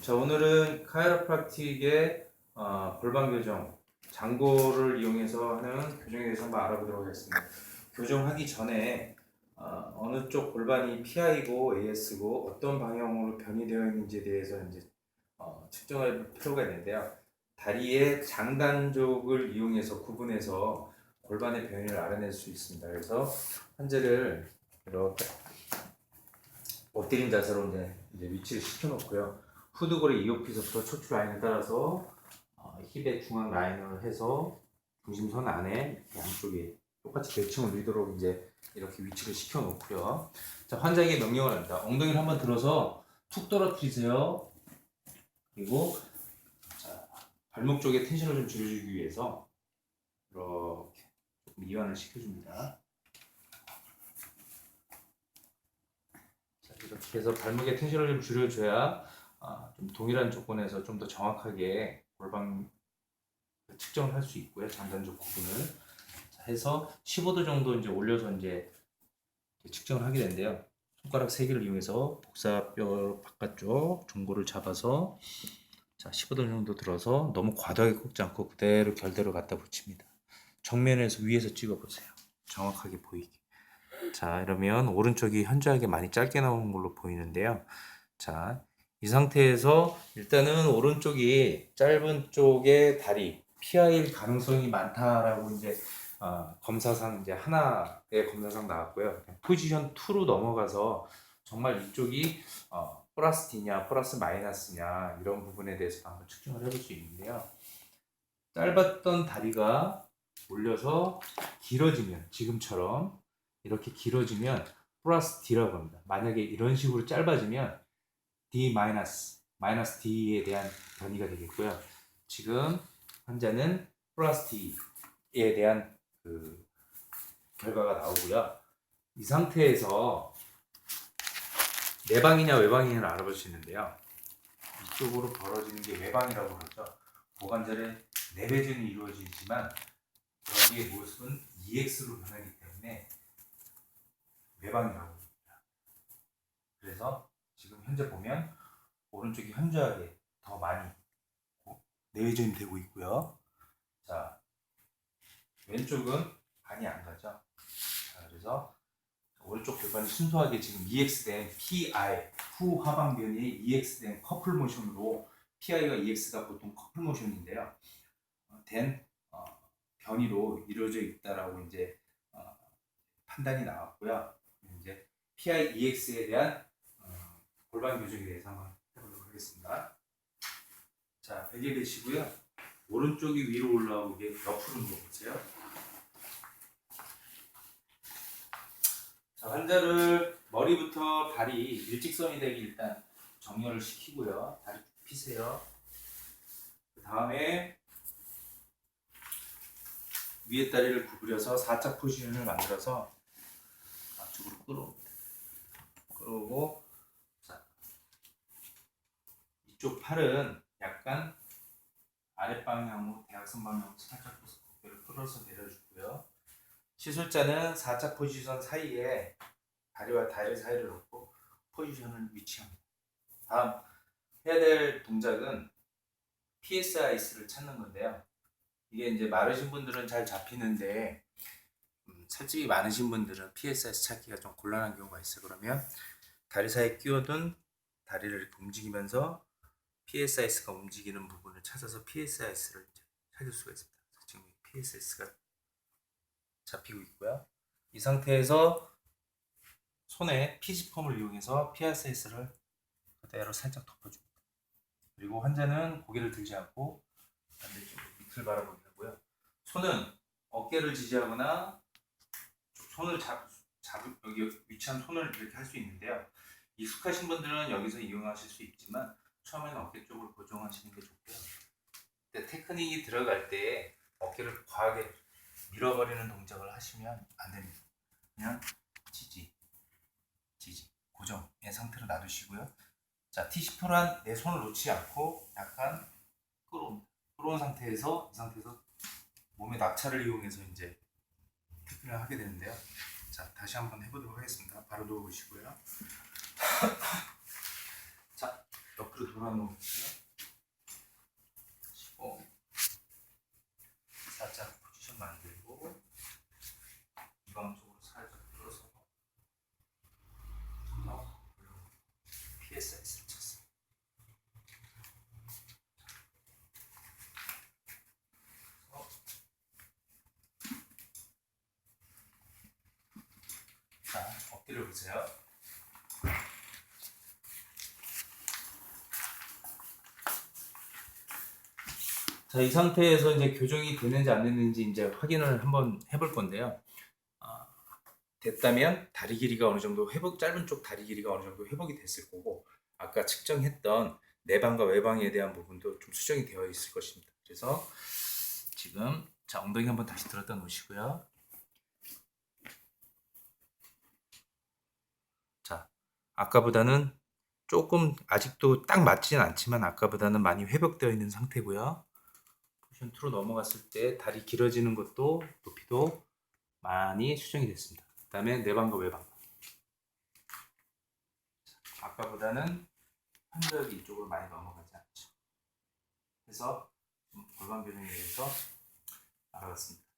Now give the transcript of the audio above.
자 오늘은 카이로프락틱의 어, 골반 교정 장고를 이용해서 하는 교정에 대해서 한번 알아보도록 하겠습니다. 교정하기 전에 어, 느 쪽 골반이 PI고 AS고 어떤 방향으로 변이 되어 있는지에 대해서 이제 어, 측정할 필요가 있는데요. 다리의 장단족을 이용해서 구분해서 골반의 변이를 알아낼 수 있습니다. 그래서 환자를 이렇게 엎드린 자세로 이제 위치를 시켜놓고요. 후드골의 이오피서부터 척추 라인을 따라서 어, 힙의 중앙 라인을 해서 중심선 안에 양쪽에 똑같이 대칭을 이루도록 이제 이렇게 위치를 시켜놓고요. 자 환자에게 명령을 합니다. 엉덩이를 한번 들어서 툭 떨어뜨리세요. 그리고 자 발목 쪽에 텐션을 좀 줄여주기 위해서 이렇게 조금 이완을 시켜줍니다. 자, 이렇게 해서 발목에 텐션을 좀 줄여줘야 아, 좀 동일한 조건에서 좀 더 정확하게 골반 측정을 할 수 있고요. 장단적 구분을 자, 해서 15도 정도 이제 올려서 이제 측정을 하게 되는데요. 손가락 세 개를 이용해서 복사뼈 바깥쪽 종고를 잡아서 자 15도 정도 들어서 너무 과도하게 꽂지 않고 그대로 결대로 갖다 붙입니다. 정면에서 위에서 찍어보세요. 정확하게 보이게. 자 이러면 오른쪽이 현저하게 많이 짧게 나오는 걸로 보이는데요. 자, 이 상태에서 일단은 오른쪽이 짧은 쪽의 다리 피하일 가능성이 많다라고 이제 어, 검사상 이제 하나의 검사상 나왔고요. 포지션 2로 넘어가서 정말 이쪽이 어, 플러스 D냐 플러스 마이너스냐 이런 부분에 대해서 한번 측정을 해볼 수 있는데요. 짧았던 다리가 올려서 길어지면 지금처럼 이렇게 길어지면 플러스 D라고 합니다. 만약에 이런 식으로 짧아지면 D 마이너스 마이너스 D에 대한 변이가 되겠고요. 지금 환자는 플러스 D에 대한 그 결과가 나오고요. 이 상태에서 내방이냐 외방이냐를 알아볼 수 있는데요. 이쪽으로 벌어지는 게 외방이라고 그러죠. 고관절의 내배전이 이루어지지만 여기의 모습은 EX로 변하기 때문에 외방이라고 합니다. 그래서 현재 보면 오른쪽이 현저하게 더 많이 내외전이 되고 있고요. 자, 왼쪽은 많이 안 가죠. 자, 그래서 오른쪽 골반이 순수하게 지금 EX된 PI 후 하방 변이 EX된 커플 모션으로 PI가 EX가 보통 커플 모션인데요. 어, 된 어, 변이로 이루어져 있다라고 이제 어, 판단이 나왔고요. 이제 PI EX에 대한 어, 골반 교정에 대해서 한번 해보도록 하겠습니다. 자, 베개 되시고요. 오른쪽이 위로 올라오게 옆으로 누워보세요. 자, 환자를 머리부터 발이 일직선이 되게 일단 정렬을 시키고요. 다리 쭉 피세요. 그 다음에 위에 다리를 구부려서 사짝 포지션을 만들어서 앞쪽으로 끌어옵니다. 끌어오고 자, 이쪽 팔은 약간 아랫방향으로 대각선 방향으로 살짝 고개를 끌어서 내려주고요. 시술자는 사짝 포지션 사이에 다리와 다리 사이를 놓고 포지션을 위치합니다. 다음 해야 될 동작은 PSIS를 찾는 건데요. 이게 이제 마르신 분들은 잘 잡히는데 음, 살집이 많으신 분들은 PSIS 찾기가 좀 곤란한 경우가 있어요. 그러면 다리 사이에 끼워둔 다리를 움직이면서 PSIS가 움직이는 부분을 찾아서 PSIS를 찾을 수가 있습니다. 지금 PSIS가 잡히고 있고요. 이 상태에서 손에 피지펌을 이용해서 PSIS를 그대로 살짝 덮어줍니다. 그리고 환자는 고개를 들지 않고 반대쪽으로 밑을 바라보게 하고요. 손은 어깨를 지지하거나 손을 잡, 잡 여기 위치한 손을 이렇게 할 수 있는데요. 익숙하신 분들은 여기서 이용하실 수 있지만 처음에는 어깨 쪽으로 고정하시는 게 좋고요. 근데 테크닉이 들어갈 때 어깨를 과하게 밀어버리는 동작을 하시면 안 됩니다. 그냥 지지, 지지, 고정의 상태로 놔두시고요. 자, T10란 내 손을 놓지 않고 약간 끌어옵니다. 끌어온 상태에서 이 상태에서 몸의 낙차를 이용해서 이제 테크닉을 하게 되는데요. 자, 다시 한번 해보도록 하겠습니다. 바로 누워보시고요. 자, 옆으로 돌아놓으세요. 하시고 살짝 포지션 만들고 이방 쪽으로 살짝 끌어서 어, PSI를 쳤어요. 어. 자, 어깨를 보세요. 자, 이 상태에서 이제 교정이 되는지 안 되는지 이제 확인을 한번 해볼 건데요. 아, 됐다면 다리 길이가 어느 정도 회복, 짧은 쪽 다리 길이가 어느 정도 회복이 됐을 거고, 아까 측정했던 내방과 외방에 대한 부분도 좀 수정이 되어 있을 것입니다. 그래서 지금 자, 엉덩이 한번 다시 들었다 놓으시고요. 자, 아까보다는 조금 아직도 딱 맞지는 않지만 아까보다는 많이 회복되어 있는 상태고요. 2로 넘어갔을 때 다리 길어지는 것도 높이도 많이 수정이 됐습니다. 그 다음에 내방과 외방. 자, 아까보다는 편벽이 이쪽으로 많이 넘어가지 않죠. 그래서 좀 골반 교정에 대해서 알아봤습니다.